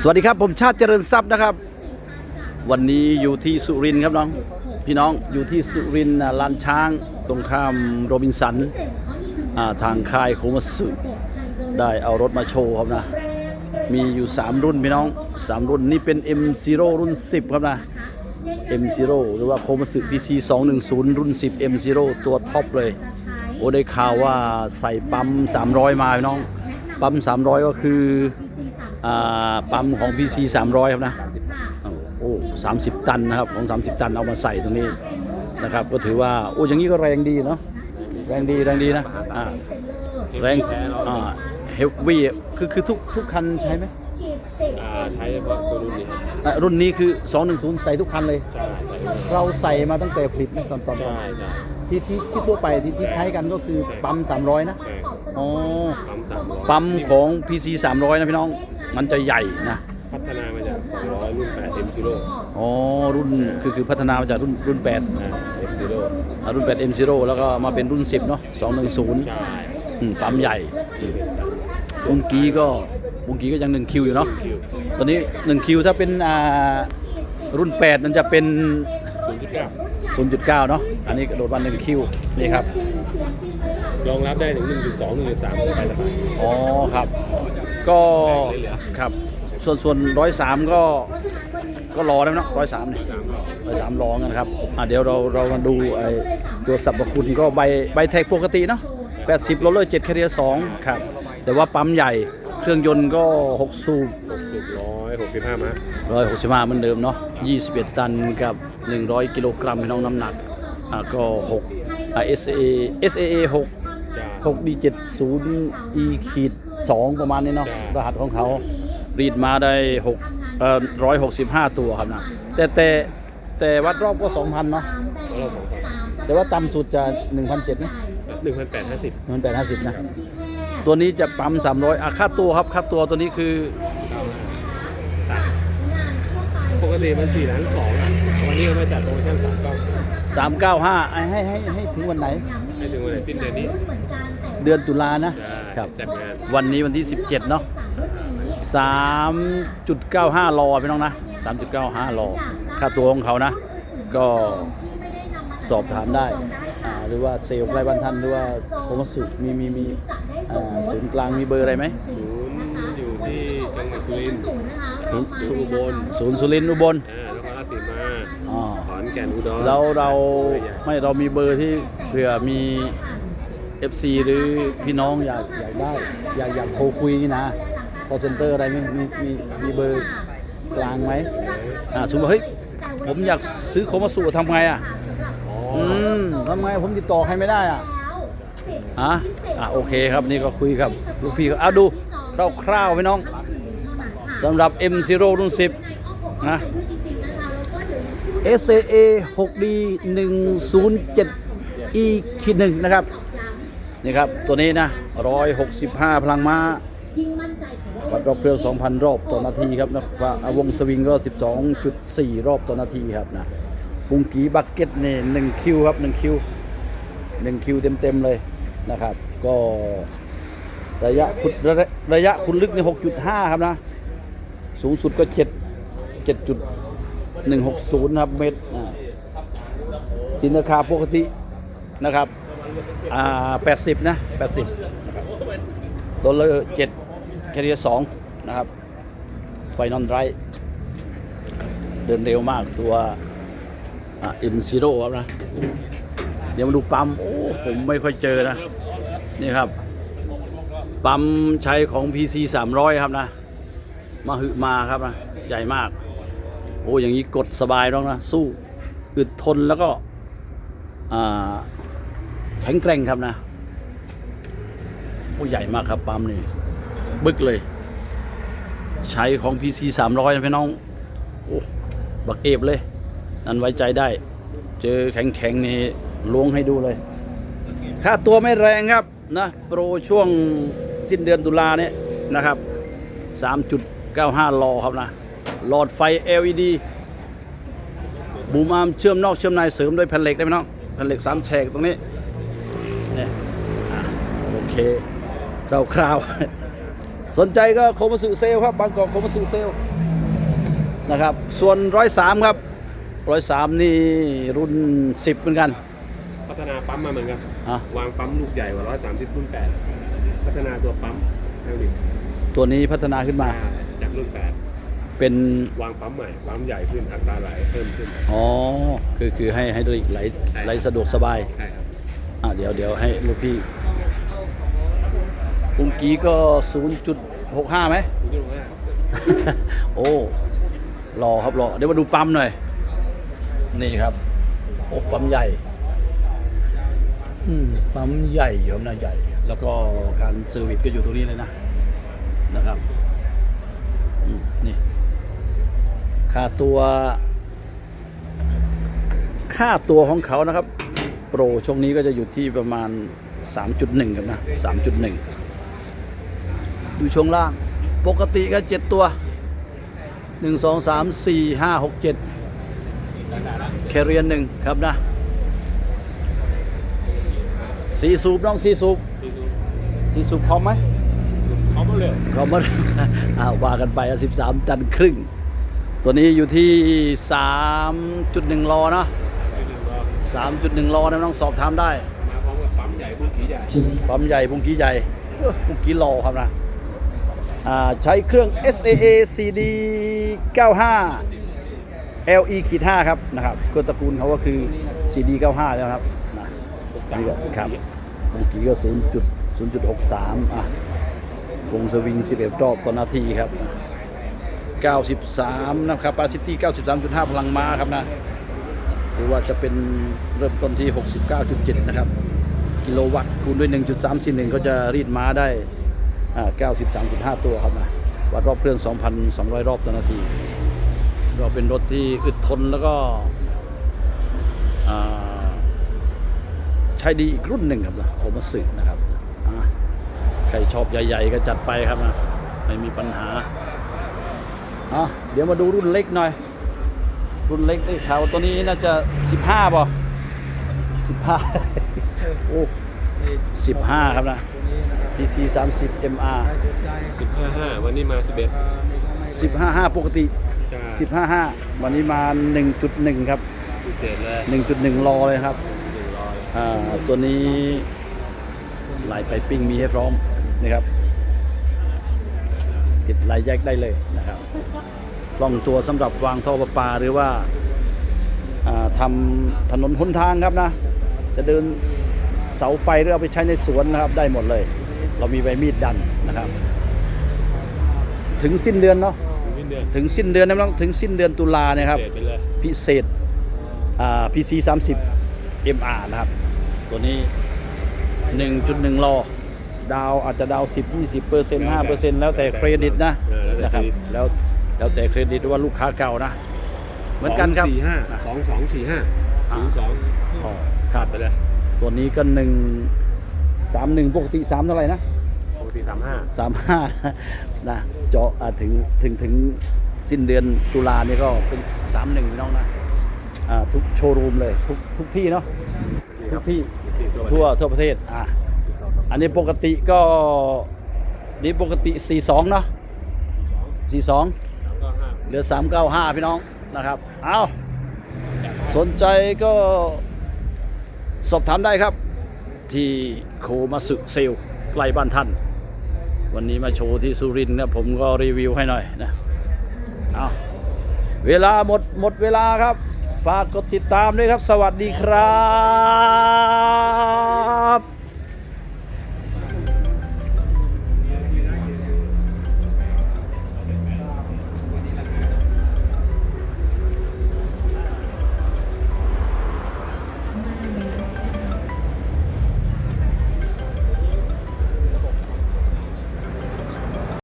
สวัสดีครับผมชาติเจริญทรัพย์นะครับ วันนี้อยู่ที่สุรินทร์ครับน้องพี่น้องอยู่ที่สุรินทร์ลานช้าง ตรงข้ามโรบินสันทางค่ายโคมัสึได้เอารถมาโชว์ครับนะ มีอยู่ 3 รุ่นพี่น้อง 3 รุ่นนี่เป็น M0 รุ่น 10 ครับนะ M0 หรือว่าโคมัสึ PC 210 รุ่น 10 M0 ตัวท็อปเลย โอ้ได้ข่าวว่าใส่ปั๊ม 300 มาพี่น้อง ปั๊ม 300 ก็คือ ปั๊มของ PC 300 ครับนะโอ้สามสิบตันนะครับของ 30 ตันเอามาใส่ตรงนี้นะครับ ก็ถือว่าโอ้อย่างนี้ก็แรงดีเนาะแรงดีแรงดีนะอ่าแรงอ่าเฮฟวี่คือคือทุกทุกคันใช้ไหมอ่าใช้เฉพาะตัวรุ่นนี้ครับอะรุ่นนี้คือ 210 ใส่ทุกคันเลยใช่ใช่เราใส่มาตั้งแต่ผลิตนะตอนตอนใช่ใช่ที่ที่ที่ทั่วไปที่ที่ใช้กันก็คือปั๊ม 300 นะใช่อ๋อปั๊มสามร้อยปั๊มของ PC 300 นะพี่น้อง มันจะใหญ่นะ พัฒนามาจาก 200 รุ่น8 M Zero อ๋อ รุ่นคือคือพัฒนามาจากรุ่นรุ่น8อ่า M Zero อะรุ่น 8 M0 แล้วก็มาเป็นรุ่น 10 เนาะ210ใช่อืมปั๊มใหญ่บุงกี้ก็บุงกี้ก็ยัง1คิวอยู่เนาะคิวตอนนี้1คิวถ้าเป็นอ่ารุ่น 8 มันจะเป็น 0.9 0.9 เนาะ อันนี้กระโดดวัน1คิวนี่ครับ รองรับได้ถึง 1.2 1.3สบายสบายอ๋อครับ ก็ครับส่วนส่วนร้อยสามก็ก็รอได้เนาะร้อยสามเนี่ยร้อยสามรอกันครับอะเดี๋ยวเราเรามาดูไอ้ตัวสรรพคุณก็ใบใบแท็กปกติเนาะแปดสิบโรลเลอร์เจ็ดแคเรียสองครับ แต่ว่าปั๊มใหญ่เครื่องยนต์ก็หกสูบ60 165ม้าร้อยหกสิบห้าเหมือนเดิมเนาะยี่สิบเอ็ดตันกับหนึ่งร้อยกิโลกรัมพี่น้องน้ำหนักอะก็หกอะ SA SAA หกจ้า6 D 7 0 E ขีด 2 ประมาณนี้เนาะใช่รหัสของเขารีดมาได้6เอ่อ165 ตัวครับนะแต่แต่แต่วัดรอบก็ 2,000 เนาะแล้วเราสองพันแต่ว่าต่ำสุดจะ 1,700นะ1,850 1,850นะตัวนี้จะปั๊ม 300อะค่าตัวครับค่าตัวตัวนี้คือปกติมัน4ล้าน2อะวันนี้เรามาจัดโปรโมชั่น3 9 395ให้ให้ให้ให้ถึงวันไหน ให้ถึงวันไหนสิ้นเดือนนี้เดือนตุลานะใช่ครับจัดงานวันนี้วันที่ 17 เนาะ3.95รอพี่น้องนะ 3.95รอค่าตัวของเขานะ ก็สอบถามได้อ่าหรือว่าเซลล์ใกล้บ้านท่านหรือว่าโทรมาสุมีมีมีอ่าศูนย์กลางมีเบอร์อะไรไหมศูนย์อยู่ที่จังหวัดสุรินทร์ศูนย์สุบลศูนย์สุรินทร์อุบลอ่านครราชสีมาอ๋อขอนแก่นอุดรแล้วเราไม่เรามีเบอร์ที่ เผื่อมี FC หรือพี่น้องอยากอยากได้ อยากอยากโทรคุยนี่นะคอเซ็นเตอร์อะไรมีมีมีมีเบอร์กลางไหมอ่าสมมติเฮ้ยผมอยากซื้อโคมาสูทำไงอะอืมทำไงผมติดต่อใครไม่ได้อะอะอะโอเคครับนี่ก็คุยกับลูกพี่อะดูคร่าวๆพี่น้องสำหรับ M0 รุ่น 10 นะ SAA 6D 107 E ขีดหนึ่งนะครับนี่ครับตัวนี้นะ165 พลังม้าวัดรอบเครื่อง 2,000 รอบต่อนาทีครับนะว่าวงสวิงก็ 12.4 รอบต่อนาทีครับนะปุงกีบักเก็ตนี่1คิวครับ1คิว1คิวเต็มๆเลยนะครับ ก็ระยะขุดระยะระยะขุดลึกนี่6.5 ครับนะ สูงสุดก็ 7 7.160 ครับ เมตรอ่าทินราคาปกติ นะครับอ่า80นะ80นะครับโดลเลอร์7แคเรียสองนะครับ ไฟนอลไรเดินเร็วมากตัวอ่า M0 ครับนะ เดี๋ยวมาดูปั๊ม โอ้ ผมไม่ค่อยเจอนะ นี่ครับ ปั๊มใช้ของ PC 300 ครับนะ มาหึมาครับนะ ใหญ่มาก โอ้ อย่างนี้กดสบายน้องนะ สู้ อึดทนแล้วก็ อ่า ข็งแกร่งครับนะโอ้ใหญ่มากครับปั๊มนี่บึกเลย ใช้ของ PC 300นะพี่น้องโอ้บักเอฟเลย นั่นไว้ใจได้ เจอแข็งๆนี่ล้วงให้ดูเลย ค่าตัวไม่แรงครับนะโปรช่วงสิ้นเดือนตุลาเนี่ยนะครับ 3.95 ลอครับนะ หลอดไฟ LED บูมอาร์มเชื่อมนอกเชื่อมในเสริมด้วยแผ่นเหล็กได้ไหมน้องแผ่นเหล็กสามแฉกตรงนี้ คคร่าวๆสนใจก็โคมาสึเซลครับบางกอกโคมาสึเซลนะครับ ส่วนร้อยสามครับร้อยสามนี่รุ่นสิบเหมือนกัน พัฒนาปั๊มมาเหมือนกันอะ วางปั๊มลูกใหญ่กว่า130รุ่น8พัฒนาตัวปั๊มให้ดิตัวนี้พัฒนาขึ้นมา จากรุ่นเป็น8วางปั๊มใหม่ปั๊มใหญ่ขึ้นอัตราไหลเพิ่มขึ้นอ๋อ คือคือให้ให้ดริกไหลใช่ไหลสะดวกสบาย ใช่ครับ อะเดี๋ยวเดี๋ยวให้ลูกพี่ ปุงกี้ก็ 0.65ไหมคุณจะรู้ว่าโอ้รอครับรอเดี๋ยวมาดูปั๊มหน่อย นี่ครับ โอ้ปั๊มใหญ่อืมปั๊มใหญ่อยู่ครับนะใหญ่ แล้วก็การเซอร์วิสก็อยู่ตรงนี้เลยนะ นะครับอืมนี่ ค่าตัว ค่าตัวของเขานะครับ โปรช่วงนี้ก็จะอยู่ที่ประมาณ 3.1 กันนะ 3.1 ดูช่วงล่าง ปกติก็เจ็ดตัวหนึ่งสองสามสี่ห้าหกเจ็ดแคเรียนหนึ่งครับนะสีสูบน้องสีสูบสีสูบพร้อมไหมเขามาเลยพร้อมไหมอ้าวว่ากันไปสิบสามตันครึ่ง ตัวนี้อยู่ที่สามจุดหนึ่งลอเนาะสามจุดหนึ่งลอนะน้องสอบถามได้มาพร้อมกับปั๊มใหญ่บุ้งกี่ใหญ่ปั๊มใหญ่พุงกี้ใหญ่เอ้อพุงกี้รอครับนะอ่า ใช้เครื่อง SAA CD 95 LE ขีด5ครับนะครับก็ตระกูลเขาก็คือ CD 95 แล้วครับนะนี่ก็ครับพุงกี้ก็0 0.63อะวงสวิง 11 รอบต่อนาทีครับ 93 นะครับปาซิตี้ 93.5 พลังม้าครับนะ หรือว่าจะเป็นเริ่มต้นที่ 69.7 นะครับ กิโลวัตต์คูณด้วย 1.341 ก็จะรีดม้าได้ 93.5 ตัวครับนะวัดรอบเครื่อง 2,200 รอบต่อนาทีก็เป็นรถที่อึดทนแล้วก็ใช้ดีอีกรุ่นหนึ่งครับนะโคมาสึนะครับใครชอบใหญ่ๆ ก็จัดไปครับนะไม่มีปัญหาอะเดี๋ยวมาดูรุ่นเล็กหน่อย รุ่นเล็กได้ข่าวตัวนี้น่าจะ 15ป่ะ15 โอ้สิบห้าครับนะ PC 30 MR 15วันนี้มา11 15 5 ปกติใช่15 5 วันนี้มา 1.1 ครับ พิเศษเลย1.1 รอเลยครับหนึ่งร้อยอ่าตัวนี้ลายไปปิ้งมีให้พร้อมนะครับ ติดลายแยกได้เลยนะครับกล้องตัวสำหรับวางท่อประปาหรือว่าอ่าทำถนนหนทางครับนะ จะเดินเสาไฟหรือเอาไปใช้ในสวนนะครับได้หมดเลย เรามีใบมีดดันนะครับ ถึงสิ้นเดือนเนาะถึงเดือนถึงสิ้นเดือนนะน้องถึงสิ้นเดือนตุลาเนี่ยครับพิเศษไปเลยพิเศษอ่า PC 30 MR นะครับ ตัวนี้ 1.1รอดาวอาจจะดาว 10 20เปอร์เซ็นต์5เปอร์เซ็นต์แล้วแต่เครดิตนะเออแล้วแต่นะครับเครดิต แล้วแล้วแต่เครดิตว่าลูกค้าเก่านะ เหมือนกันครับสองสี่ห้าสองสองสี่ห้าศูนย์สองอ๋อครับ ไปเลย ตัวนี้ก็ 1 31ปกติ3เท่าไหร่นะปกติสามห้า35นะเจาะอ่าถึงถึงถึงสิ้นเดือนตุลาเนี่ยก็เป็น31พี่น้องนะอ่าทุกโชว์รูมเลยทุกทุกที่เนาะทุกที่ทั่วทั่วประเทศอะอันนี้ปกติก็นี่ปกติ 42 เนาะ42สามก็ห้าเหลือ 395 พี่น้องนะครับ เอาสนใจก็สอบถามได้ครับ ที่โคมาสึเซลใกล้บ้านท่าน วันนี้มาโชว์ที่สุรินทร์นะผมก็รีวิวให้หน่อยนะเอาเวลาหมดหมดเวลาครับ ฝากกดติดตามด้วยครับ สวัสดีครับ